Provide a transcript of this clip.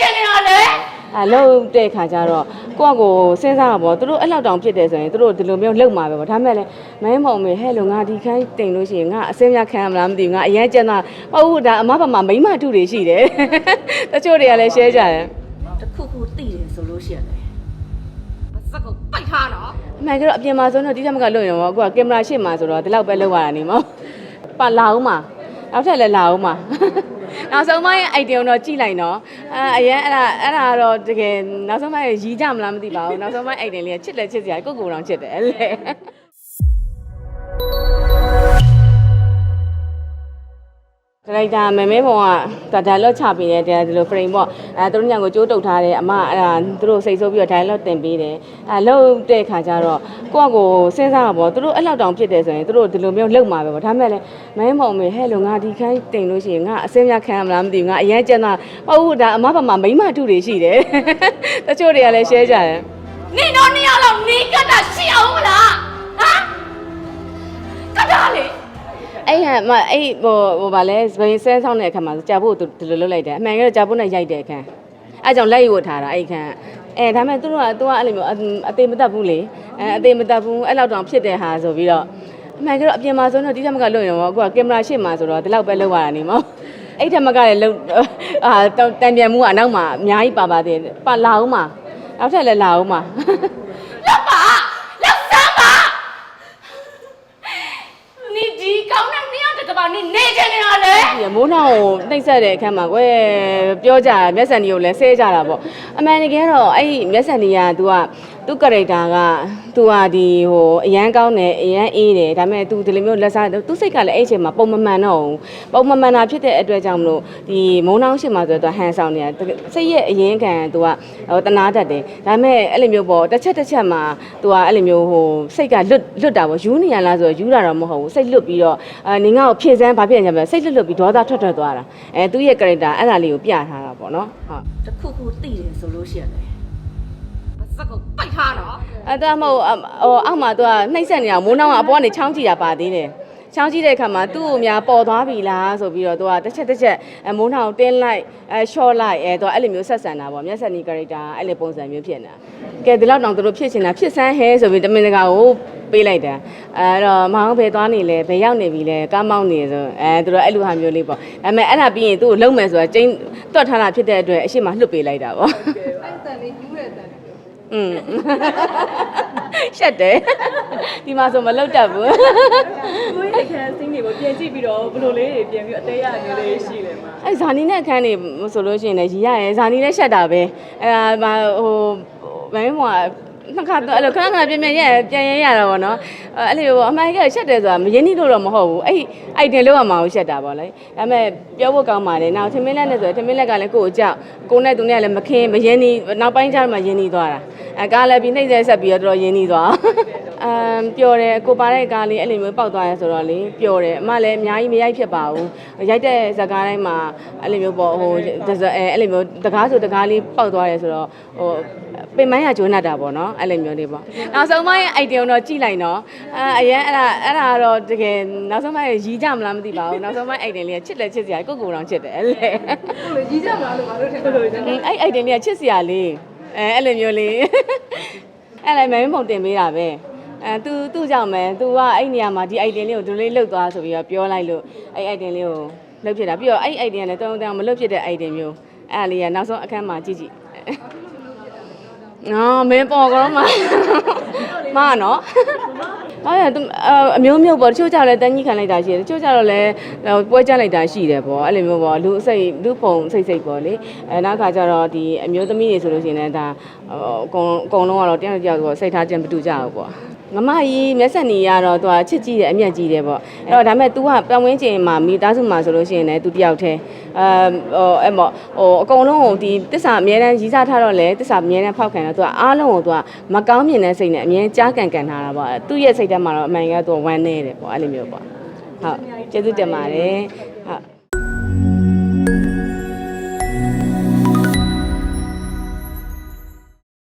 ချင်နေတာလေအဲလောက်တဲ့ခါကျတော့ကိုယ့်အကိုစဉ်းစားတာပေါ့သူတို့အဲ့လောက်တောင်ဖြစ်တယ်ဆိုရင်သူတို့ဒီလိုမျိုးလှုပ်မှာပဲပေါ့ဒါပေမဲ့လည်းမင်းမောင်မေဟဲ့လို့ငါဒီခိုင်းတင်လို့ရှိရင်ငါအစင်းများခံရမလားမသိဘူးငါအရင်ကျန်တာဟုတ်ဟုတ်ဒါအမဘာမှမိမထုတွေရှိတယ်တချို့တွေကလည်း share ကြတယ်တခုခုသိတယ်ဆိုလို့ရှိရတယ်အစက်ကိုပိုက်ထားနော်အမှန်ကတော့အပြင်မှာဆိုတော့ဒီချက်မကလွတ်ရင်ပေါ့အခုကကင်မရာရှေ့မှာဆိုတော့ဒီလောက်ပဲလောက်ရတာနေမောပါလာအောင်မှာနောက်ထပ်လည်းလာအောင်မှာ နောက်ဆုံးပိုင်းအိုက်တင်တော့ကြည့်လိုက်နော်အဲအရင်အဲ့ဒါအဲ့ဒါတော့တကယ်နောက်ဆုံးပိုင်းရီးကြမလားမသိပါဘူးနောက်ဆုံးပိုင်းအိုက်တင်လေးကချစ်တယ်ချစ်စရာကိုကိုတောင်ချစ်တယ်အဲ့လေ ဒရိုက်တာမမဲဘုံကဒါ dialogue ချပေးတယ်ဒီလို frame ပေါ့အဲသူတို့ညံကိုကြိုးတုပ်ထားတယ်အမအဲ့ဒါသူတို့စိတ်ဆိုးပြီးတော့ dialogue တင်ပေးတယ်အဲလောက်တဲ့ခါကျတော့ကိုယ့်အကိုစဉ်းစားတာပေါ့သူတို့အဲ့လောက်တောင်ဖြစ်တယ်ဆိုရင်သူတို့ဒီလိုမျိုးလှုပ်မှာပဲပေါ့ဒါပေမဲ့လည်းမမဲဘုံမေဟဲ့လို့ငါဒီခိုင်းတင်လို့ရှိရင်ငါအစင်းများခံရမလားမသိဘူးငါအရင်ကျန်တာဟုတ်ဟုတ်ဒါအမဘာမှမိမထုတွေရှိတယ်တချို့တွေကလည်း share ကြတယ်နင်တို့နှစ်ယောက်လောက်နေကတာရှိအောင်မလား အဲ့ဟန်မအဲ့ဟိုဟိုဗာလဲစပိန်ဆဲဆောင်တဲ့အခါမှာကြာဖို့သူဒီလိုလုပ်လိုက်တယ်အမှန်ကတော့ကြာဖို့နဲ့ရိုက်တဲ့အခါအဲ့ကြောင့်လက်ရွတ်ထားတာအဲ့ခန်းအဲဒါမဲ့သူတို့ကသူကအဲ့လိုမျိုးအအသေးမတတ်ဘူးလေအဲအသေးမတတ်ဘူးအဲ့လောက်တောင်ဖြစ်တဲ့ဟာဆိုပြီးတော့အမှန်ကတော့အပြင်မှာဆိုတော့ဒီထက်မကလွတ်ရင်ပေါ့အခုကကင်မရာရှေ့မှာဆိုတော့ဒီလောက်ပဲလောက်ရတာနေမောအဲ့ထက်မကလည်းလုံအာတန်ပြန်မှုကအနောက်မှာအများကြီးပါပါသေးတယ်ပါလာအောင်မှာနောက်ထပ်လည်းလာအောင်မှာ လောက်ပါလောက်စမ်းပါနေဒီကောင်းတဲ့နှစ်ယောက်တကဘာနေနေချင်နေတာလေ ဒီ မိုးနောင်ကိုနှိမ့်ဆက်တဲ့အခန်းမှာကွယ်ပြောကြမျက်စံဒီကိုလည်းဆဲကြတာပေါ့အမှန်တကယ်တော့အဲ့ဒီမျက်စံဒီက तू က သူ့ character ကသူဟာဒီဟိုအရန်ကောင်းတယ်အရန်အေးတယ်ဒါပေမဲ့သူဒီလိုမျိုးလက်စားသူစိတ်ကလည်းအဲ့အချိန်မှာပုံမမှန်တော့ဘူးပုံမမှန်တာဖြစ်တဲ့အတွက်ကြောင့်မလို့ဒီမုံနှောင်းရှင်မှာဆိုတော့ဟန်ဆောင်နေတာစိတ်ရဲ့အရင်ခံသူကဟိုတနာတတ်တယ်ဒါပေမဲ့အဲ့လိုမျိုးပေါ့တစ်ချက်တစ်ချက်မှာသူကအဲ့လိုမျိုးဟိုစိတ်ကလွတ်လွတ်တာပေါ့ယူနေရလားဆိုတော့ယူတာတော့မဟုတ်ဘူးစိတ်လွတ်ပြီးတော့အဲနေငါ့ကိုဖြည့်စမ်းဘာဖြစ်နေကြမလဲစိတ်လွတ်လွတ်ပြီးဒေါသထွက်ထွက်သွားတာအဲသူ့ရဲ့ character အဲ့ဒါလေးကိုပြထားတာပေါ့နော်ဟုတ်တစ်ခုခုသိတယ်ဆိုလို့ရှိရတယ် စက်ကိုပိုက်ထားနော်အဲ့ဒါမဟုတ်အဟိုအောက်မှာသူကနှိမ့်ဆက်နေတာမိုးနှောင်းကအပေါ်ကနေချောင်းကြည့်တာပါသေးတယ်ချောင်းကြည့်တဲ့အခါမှာသူ့ကိုများပေါ်သွားပြီလားဆိုပြီးတော့သူကတစ်ချက်တစ်ချက်အမိုးနှောင်းတင်းလိုက်အဲ short လိုက်အဲသူကအဲ့လိုမျိုးဆက်ဆံတာပေါ့မျက်စက်နီ character အဲ့လိုပုံစံမျိုးဖြစ်နေတာကဲဒီလောက်တောင်သူတို့ဖြစ်ချင်တာဖြစ်စမ်းဟဲဆိုပြီးတမင်တကာကိုပေးလိုက်တာအဲ့တော့မောင်ဘယ်သွားနေလဲဘယ်ရောက်နေပြီလဲကားမောင်းနေဆိုအဲသူတို့အဲ့လိုဟာမျိုးလေးပေါ့ဒါပေမဲ့အဲ့ဒါပြီးရင်သူ့ကိုလုံးမယ်ဆိုတာကျင်းတွတ်ထားတာဖြစ်တဲ့အတွက်အရှိမလှုပ်ပေးလိုက်တာပေါ့ อืมရှက်တယ်ဒီမှာဆိုမလောက်တတ်ဘူးကိုယ့်ရဲ့အခန်းစင်းတွေကိုပြန်ကြည့်ပြီးတော့ဘယ်လိုလေးတွေပြန်ပြီးအသေးရမျိုးလေးရှိလဲမှာအဲဇာနီနဲ့အခန်းနေဆိုလို့ရှိရင်လည်းရီရရဲဇာနီနဲ့ရှက်တာပဲအဲဒါမှဟိုမင်းမော နှစ်ခါတော့အဲ့လိုခဏခဏပြန်ပြန်ရပြန်ရရတာပေါ့နော်အဲ့လိုပေါ့အမှန်ကရှက်တယ်ဆိုတာမရင်းနှီးလို့တော့မဟုတ်ဘူးအဲ့အိုက်တင်လောက်ရမှာကိုရှက်တာပေါ့လေဒါပေမဲ့ပြောဖို့ကောင်းပါတယ်နောက်ထမင်းလက်နဲ့ဆိုထမင်းလက်ကလည်းကိုယ့်ကိုကြောက်ကိုနဲ့သူနဲ့လည်းမခင်းမရင်းနှီးနောက်ပိုင်းကျတော့မှရင်းနှီးသွားတာအဲကားလည်းပြီးနှိမ့်ဆက်ဆက်ပြီးတော့တော်တော်ရင်းနှီးသွားအမ်ပျော်တယ်ကိုပါတဲ့ကားလေးအဲ့လိုမျိုးပောက်သွားရဲဆိုတော့လေပျော်တယ်အမလည်းအများကြီးမရိုက်ဖြစ်ပါဘူးရိုက်တဲ့ဇာတ်ကားတိုင်းမှာအဲ့လိုမျိုးပေါ့ဟိုအဲအဲ့လိုမျိုးတကားဆိုတကားလေးပောက်သွားရဲဆိုတော့ဟို ပင်မိုင်းကကျွန်းတတ်တာပေါ့နော်အဲ့လိုမျိုးလေးပေါ့နောက်ဆုံးပိုင်းအိုက်တင်တော့ကြည့်လိုက်နော်အဲအရင်အဲ့ဒါအဲ့ဒါတော့တကယ်နောက်ဆုံးပိုင်းရီးကြမလားမသိပါဘူးနောက်ဆုံးပိုင်းအိုက်တင်လေးကချစ်တယ်ချစ်စရာကိုကိုတောင်ချစ်တယ်အဲ့လေဟုတ်လေကြီးကြမလားလို့ဘာလို့ထင်လို့လဲအဲ့အဲ့အိုက်တင်လေးကချစ်စရာလေးအဲအဲ့လိုမျိုးလေးအဲ့လည်းမင်းပုံတင်ပေးတာပဲအဲ तू သူ့ကြောင့်ပဲ तू ကအဲ့နေရာမှာဒီ item လေးကိုဒီလိုလေးလှုပ်သွားဆိုပြီးတော့ပြောလိုက်လို့အဲ့ item လေးကိုလှုပ်ဖြစ်တာပြီးတော့အဲ့ item ကလည်းတုံးတုံးမလှုပ်ဖြစ်တဲ့ item မျိုးအဲ့ဒါလေးကနောက်ဆုံးအခန်းမှာကြည့်ကြည့် နော်မင်းပေါ်ကောမမနော်ဟာရသူအမျိုးမျိုးပေါ့တချို့ကြလည်းတန်းကြီးခံလိုက်တာရှိတယ်တချို့ကြတော့လည်းပွဲကြလိုက်တာရှိတယ်ပေါ့အဲ့လိုမျိုးပေါ့လူအစိတ်လူပုံစိတ်စိတ်ပေါ့လေအဲနောက်ခါကျတော့ဒီအမျိုးသမီးတွေဆိုလို့ရှိရင်လည်းဒါအကုန်အကုန်လုံးကတော့တယောက်တစ်ယောက်ပေါ့စိတ်ထားခြင်းမတူကြဘူးပေါ့ ငမကြီးမျက်စက်နီကတော့သူကချစ်ကြည့်တယ်အမျက်ကြီးတယ်ပေါ့အဲ့တော့ဒါမဲ့ तू ကပတ်ဝန်းကျင်မှာမိသားစုမှာဆိုလို့ရှိရင်လည်း तू တယောက်တည်းအဲဟိုအဲ့မော်ဟိုအကုန်လုံးကိုဒီတစ္ဆာအမြဲတမ်းရီးစားထားတော့လေတစ္ဆာအမြဲတမ်းဖောက်ခံတော့ तू ကအားလုံးကို तू ကမကောင်းမြင်တဲ့စိတ်နဲ့အမြဲကြားကန်ကန်ထားတာပေါ့သူ့ရဲ့စိတ်ထဲမှာတော့အမှန်က तू ဝမ်းနေတယ်ပေါ့အဲ့လိုမျိုးပေါ့ဟုတ်ကျေးဇူးတင်ပါတယ်